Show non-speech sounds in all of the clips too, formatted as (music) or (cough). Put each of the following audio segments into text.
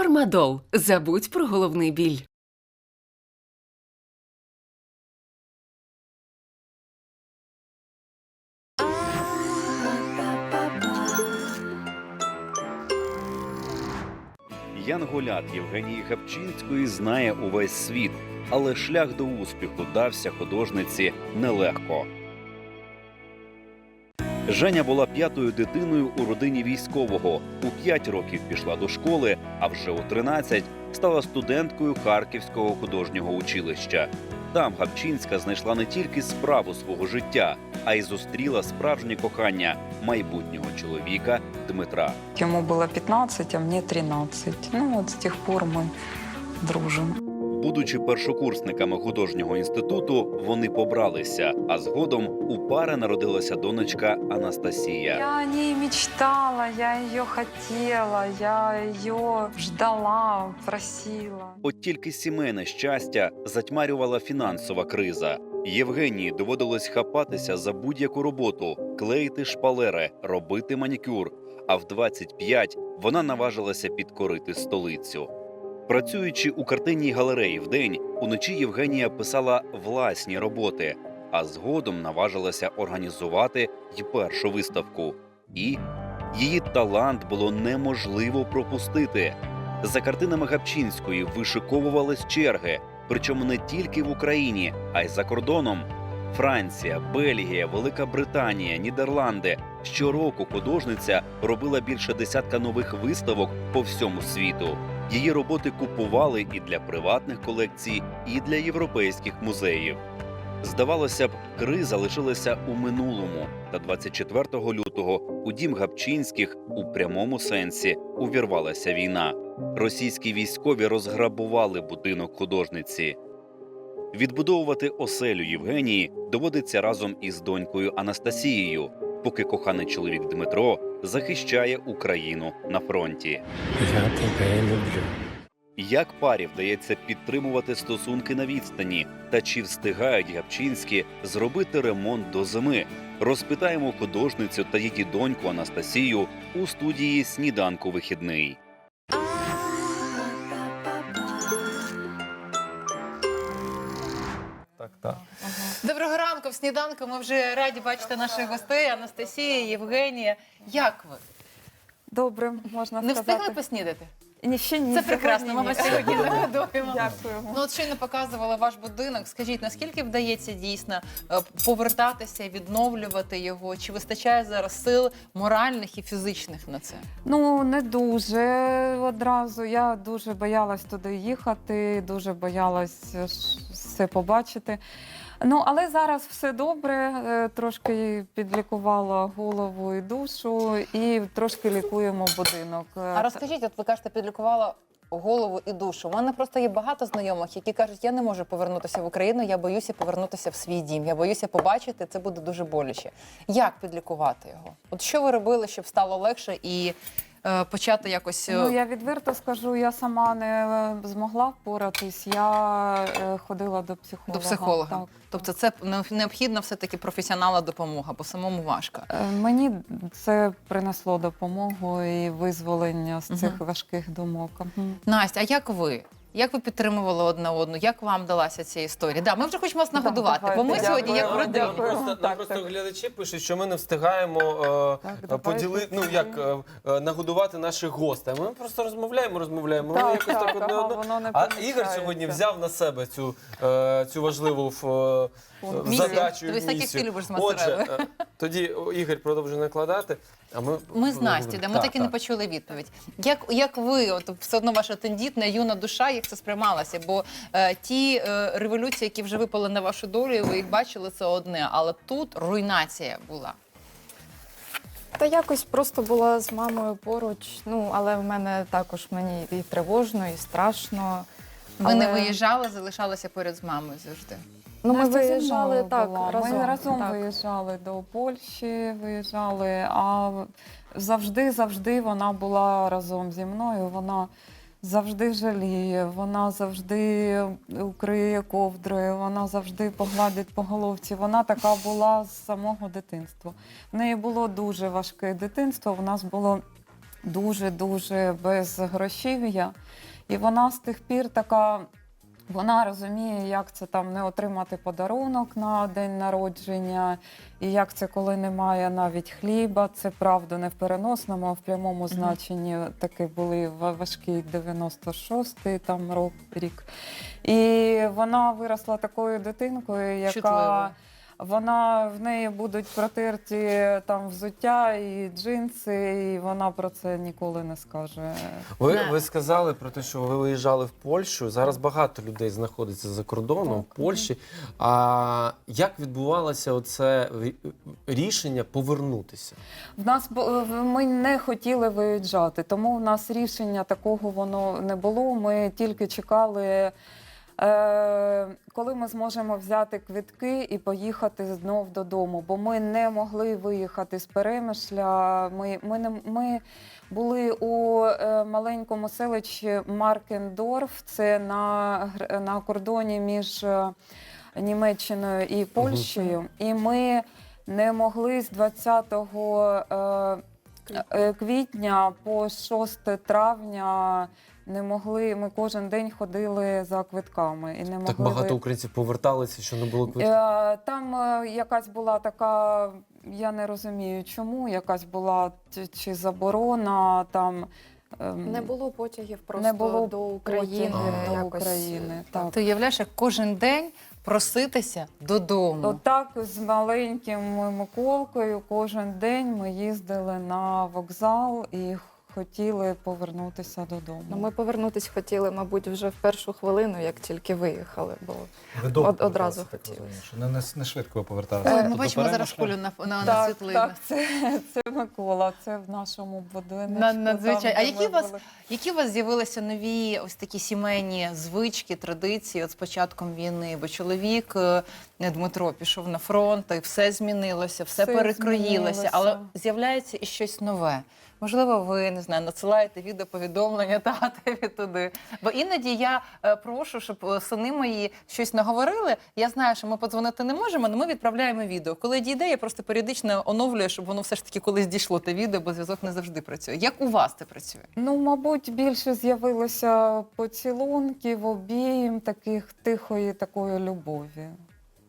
Фармадол. Забудь про головний біль. Янголят Євгенії Гапчинської знає увесь світ, але шлях до успіху дався художниці нелегко. Женя була п'ятою дитиною у родині військового. У п'ять років пішла до школи, а вже у 13 стала студенткою Харківського художнього училища. Там Гапчинська знайшла не тільки справу свого життя, а й зустріла справжнє кохання майбутнього чоловіка Дмитра. Ему было 15, а мне 13. Ну вот с тех пор мы дружим. Будучи першокурсниками художнього інституту, вони побралися, а згодом у пари народилася донечка Анастасія. Я о ней мечтала, я ее хотела, я ее ждала, просила. От тільки сімейне щастя затьмарювала фінансова криза. Євгенії доводилось хапатися за будь-яку роботу, клеїти шпалери, робити манікюр. А в 25 вона наважилася підкорити столицю. Працюючи у картинній галереї вдень, уночі Євгенія писала власні роботи, а згодом наважилася організувати й першу виставку. І її талант було неможливо пропустити. За картинами Гапчинської вишиковувались черги, причому не тільки в Україні, а й за кордоном. Франція, Бельгія, Велика Британія, Нідерланди. Щороку художниця робила більше десятка нових виставок по всьому світу. Її роботи купували і для приватних колекцій, і для європейських музеїв. Здавалося б, криза лишилася у минулому. Та 24 лютого у дім Гапчинських у прямому сенсі увірвалася війна. Російські військові розграбували будинок художниці. Відбудовувати оселю Євгенії доводиться разом із донькою Анастасією, поки коханий чоловік Дмитро захищає Україну на фронті. Я тебе люблю. Як парі вдається підтримувати стосунки на відстані, та чи встигають Гапчинські зробити ремонт до зими? Розпитаємо художницю та її доньку Анастасію у студії Сніданку вихідний. Так, так. Доброго ранку в сніданку. Ми вже раді бачити наших гостей Анастасія, Євгенія. Як ви? Добре, можна Не сказати. встигли поснідати? Ні, ще ні. Це прекрасно. Ми вас сьогодні (laughs) нагодуємо. Дякуємо. Ну от щойно показували ваш будинок. Скажіть, наскільки вдається дійсно е, повертатися, відновлювати його? Чи вистачає зараз сил моральних і фізичних на це? Ну, не дуже одразу. Я дуже боялась туди їхати, дуже боялась е, ж все побачити. Ну, але зараз все добре. е, Трошки підлікувала голову і душу, і трошки лікуємо будинок. Е, А розкажіть, от ви кажете, підлікувала голову і душу. У мене просто є багато знайомих, які кажуть, я не можу повернутися в Україну, я боюся повернутися в свій дім. Я боюся побачити, це буде дуже боляче. Як підлікувати його? От що ви робили, щоб стало легше і почати якось. е, Ну, я відверто скажу, я сама не е, змогла впоратись. Я е, ходила до психолога. До психолога. Так. Тобто це необхідна все-таки професіонала допомога, бо самому важко. Е, Мені це принесло допомогу і визволення з цих угу. важких думок. Настя, а як ви? Як ви підтримували одна одну? Як вам далася ця історія? Да, ми вже хочемо вас нагодувати, давайте, бо ми сьогодні як дякую. родина. Дякую. Просто, нам Так, просто так. глядачі пишуть, що ми не встигаємо Так, е, давайте. поділи, ну як е, е, нагодувати наших гостей. Ми просто розмовляємо, розмовляємо. Так, якось так, так одне ага, одного. воно не А Ігор сьогодні взяв на себе цю, е, цю важливу е, Місію. задачу. Ти таких місію. ти любиш з Отже, е, тоді Ігор продовжує накладати. А ми Ми з Настю, де ми так, і не почули відповідь. Як, як ви, от все одно ваша тендітна юна душа, як це сприймалося? Бо е, ті е, революції, які вже випали на вашу долю, і ви їх бачили, це одне. Але тут руйнація була. Та якось просто була з мамою поруч. Ну, але в мене також мені і тривожно, і страшно. Ви не виїжджали, залишалися поряд з мамою завжди. Ну, ми Настя зі виїжджали мною так була. разом. Ми разом так. виїжджали до Польщі, виїжджали, а завжди, завжди вона була разом зі мною. Вона завжди жаліє, вона завжди укриє ковдрою, вона завжди погладить по головці. Вона така була з самого дитинства. В неї було дуже важке дитинство. У нас було дуже-дуже без грошів'я. І вона з тих пір така. Вона розуміє, як це там не отримати подарунок на день народження, і як це, коли немає навіть хліба. Це правда не в переносному, а в прямому значенні таки були ва- важкі 96-й там рок рік. І вона виросла такою дитинкою, яка Чутливо. Вона в неї будуть протерті там взуття і джинси, і вона про це ніколи не скаже. Ви, ви сказали про те, що ви виїжджали в Польщу. Зараз багато людей знаходиться за кордоном в Польщі. А як відбувалося оце рі- рішення повернутися? В нас ми не хотіли виїжджати, тому в нас рішення такого воно не було. Ми тільки чекали, коли ми зможемо взяти квитки і поїхати знов додому. Бо ми не могли виїхати з Перемишля. Ми, ми, не, ми були у е, маленькому селищі Маркендорф, це на, гр- на кордоні між е, Німеччиною і Польщею. І ми не могли з 20 е, е, квітня по 6 травня не могли. Ми кожен день ходили за квитками і не могли. Так багато українців поверталися, що не було квитків. Е, Там е, якась була така, я не розумію, чому якась була чи- чи заборона там. ем, Не було потягів просто не було до України. потягів до якось. України. Так. Ти уявляєш, як кожен день проситися додому. Отак з маленьким Миколкою кожен день ми їздили на вокзал і хотіли повернутися додому. Ну, ми повернутися хотіли, мабуть, вже в першу хвилину, як тільки виїхали. Бо Ви довго Од- одразу поверталися, так розумію, що Не, не, не швидко поверталися. Ой, ми Тобто бачимо зараз Колю на, на, на так, світлинах. так, це, це Микола, це в нашому будинку. На- надзвичайно. А які у вас. Які у вас з'явилися нові ось такі сімейні звички, традиції от з початком війни? Бо чоловік е, Дмитро пішов на фронт, і все змінилося, все, Все перекроїлося, змінилося. але з'являється і щось нове. Можливо, ви не знаю, надсилаєте відеоповідомлення (laughs) татові туди. Бо іноді я е, прошу, щоб е, сини мої щось наговорили. Я знаю, що ми подзвонити не можемо, але ми відправляємо відео. Коли дійде, я просто періодично оновлюю, щоб воно все ж таки колись дійшло те відео, бо зв'язок не завжди працює. Як у вас це працює? Ну, мабуть, більше з'явилося поцілунків, обійм, таких тихої такої любові.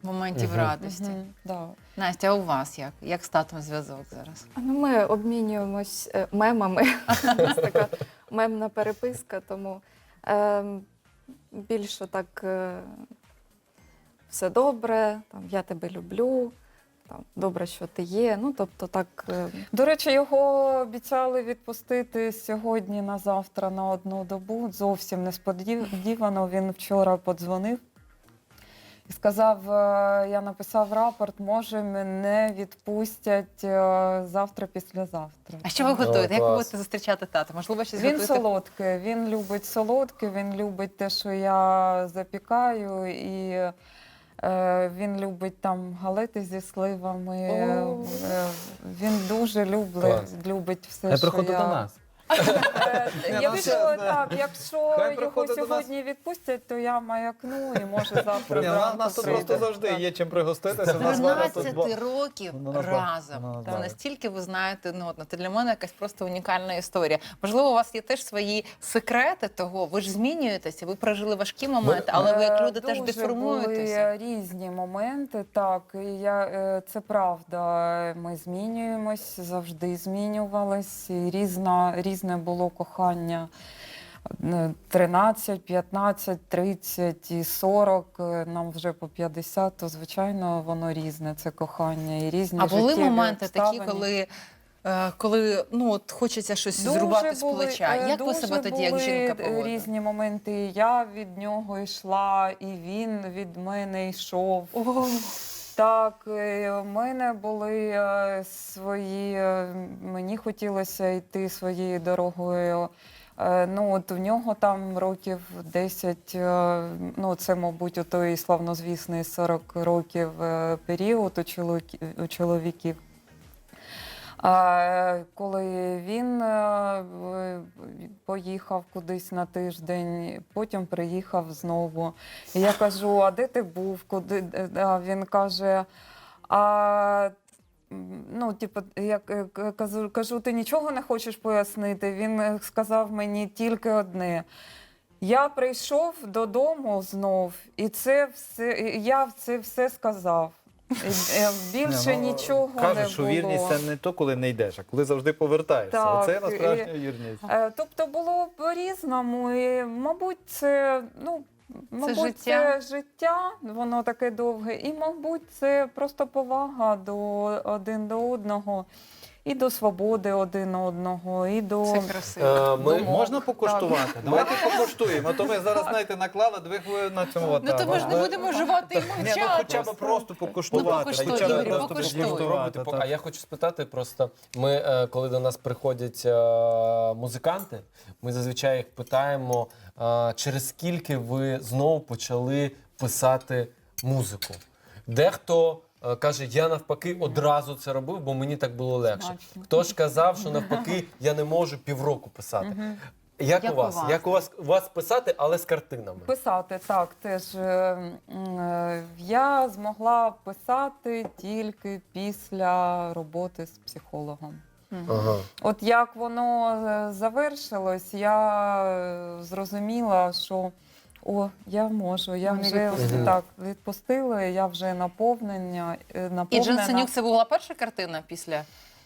Моментів Мгм. радості. Мгм, да. Настя, а у вас як? Як з татом зв'язок зараз? Ну, ми обмінюємось е, мемами. (laughs) У нас така мемна переписка, тому е, більше так е, все добре, там, я тебе люблю, там, добре, що ти є. Ну, тобто так. е, До речі, його обіцяли відпустити сьогодні на завтра на одну добу. Зовсім несподівано. Він вчора подзвонив і сказав: е, я написав рапорт, може, мене відпустять е, завтра, післязавтра. А що ви О, готуєте? Як ви будете зустрічати тата? Можливо, щось Він готуєте? солодке, він любить солодке, він любить те, що я запікаю, і е, він любить там галети зі сливами. Е, він дуже любить, любить все, Хай що приходить до нас. Е, Ні, ну, це- так, якщо Хай його приходить до нас. сьогодні відпустять, то я маякну і може завтра Ні, у зранку нас тут просто завжди Так. є чим пригоститися. У нас Валя тут 13 два- років разом. настільки ви знаєте ну, одно. Це для мене якась просто унікальна історія. Можливо, у вас є теж свої секрети того. Ви ж змінюєтеся, ви прожили важкі моменти, але ви як Е, люди теж дуже деформуєтеся. Були різні моменти, так. І я, е, це правда. Ми змінюємось, завжди змінювались. І різна, різне було кохання. Е, 13, 15, 30 і 40, е, нам вже по 50, то звичайно воно різне, це кохання і різні А були моменти такі, коли. е, Коли ну от хочеться щось Дуже зрубати з плеча, е, як ви себе тоді, як жінка, поводили? різні моменти. Я від нього йшла, і він від мене йшов. Так, в у мене були е, свої. е, Мені хотілося йти своєю дорогою. Е, Ну, от у нього там років 10, е, ну це, мабуть, у той славнозвісний 40 років періоду період у чоловіків. А коли він е, поїхав кудись на тиждень, потім приїхав знову. Я кажу: а де ти був? Куди? А він каже: А ну, типу, е, кажу, кажу, ти нічого не хочеш пояснити. Він сказав мені тільки одне. Я прийшов додому знов, і це все, я це все сказав. І, е, Більше ну, нічого Кажуть, не що було. вірність це не то, коли не йдеш, а коли завжди повертаєшся. Так, Оце насправді вірність. Е, Тобто було по-різному. І, мабуть, це, ну, мабуть, життя. це життя, воно таке довге, і, мабуть, це просто повага до один до одного, і до свободи один одного, і до. Це красиво. Е, ми, Думок. Можна покуштувати? (laughs) Давайте покуштуємо. А то ми зараз, знаєте, наклали дві хвилини на цьому. Ну то ми ж не будемо жувати і Ні, ну мовчати. хоча б просто покуштувати. покуштуй, хоча б Ігор, просто покуштуй. покуштувати, Робити, так. А я хочу спитати просто: ми, е, коли до нас приходять е, музиканти, ми зазвичай їх питаємо, е, через скільки ви знову почали писати музику. Дехто е, каже, я навпаки одразу це робив, бо мені так було легше. Смачно. Хто ж казав, що навпаки я не можу півроку писати. Як, у вас? вас? Як у вас у вас писати, але з картинами? Писати так теж. е, е, Я змогла писати тільки після роботи з психологом. Ага. От як воно е, завершилось, я е, зрозуміла, що о, я можу, я Вони вже відпустили. так відпустила, я вже наповнення. е, І. Дженсенюк це була перша картина після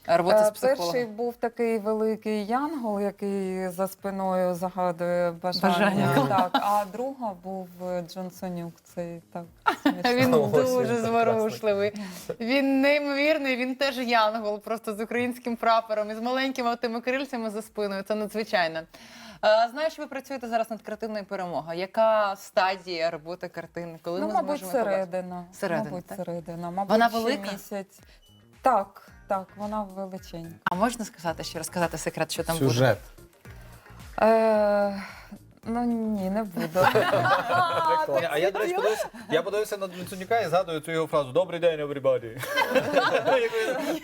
роботи з Е, Перший був такий великий янгол, який за спиною загадує бажання. Бажання. Так, а друга був е, Джонсонюк. Цей так смішно. (laughs) Він дуже зворушливий. Він неймовірний, він теж янгол, просто з українським прапором і з маленькими тими крильцями за спиною. Це надзвичайно. Е, Знаю, що ви працюєте зараз над картиною перемога. Яка стадія роботи картини? Коли Ну, ми мабуть, зможемо середина. Середина, Мабуть, так? середина. Мабуть, Вона велика? місяць. Так, так, вона величенька. А можна сказати, що розказати секрет, що там буде? Сюжет. Е, ну ні, не буду. (laughs) Ні, А я, до речі, подивився, я подивився на Дженсенюка і згадую цю його фразу Добрий день, everybody.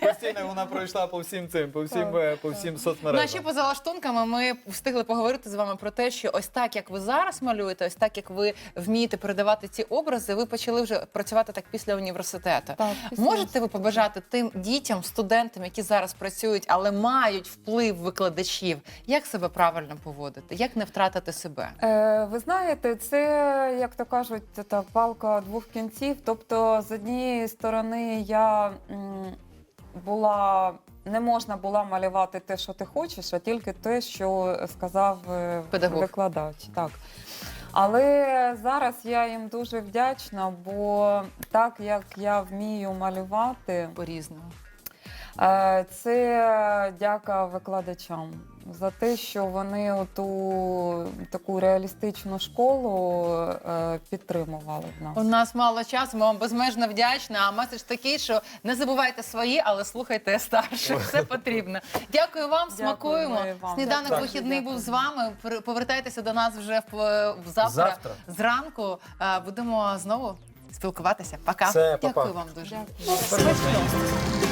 (laughs) Постійно вона пройшла по всім цим, по всім, е, по всім Ну, а ще соцмережам. поза лаштунками ми встигли поговорити з вами про те, що ось так, як ви зараз малюєте, ось так, як ви вмієте передавати ці образи, ви почали вже працювати так після університету. Так, після Можете ви побажати тим дітям, студентам, які зараз працюють, але мають вплив викладачів, як себе правильно поводити, як не втратити себе? Е, ви знаєте, це, як то кажуть, та палка двох кінців. Тобто, з однієї сторони, я м, була. Не можна було малювати те, що ти хочеш, а тільки те, що сказав е, Педагог. викладач. Так. Але зараз я їм дуже вдячна, бо так як я вмію малювати, По-різному. Е, Це дяка викладачам за те, що вони ту таку реалістичну школу е, підтримували в нас. У нас мало часу, ми вам безмежно вдячна. А меседж такий, що не забувайте свої, але слухайте старших. Все (laughs) потрібно. Дякую вам, Дякую, смакуємо. вам. Сніданок Дякую. вихідний Дякую. був з вами. Повертайтеся до нас вже завтра, Завтра. зранку. Е, Будемо знову спілкуватися. Пока. Все, па-па. Дякую вам дуже. Дякую.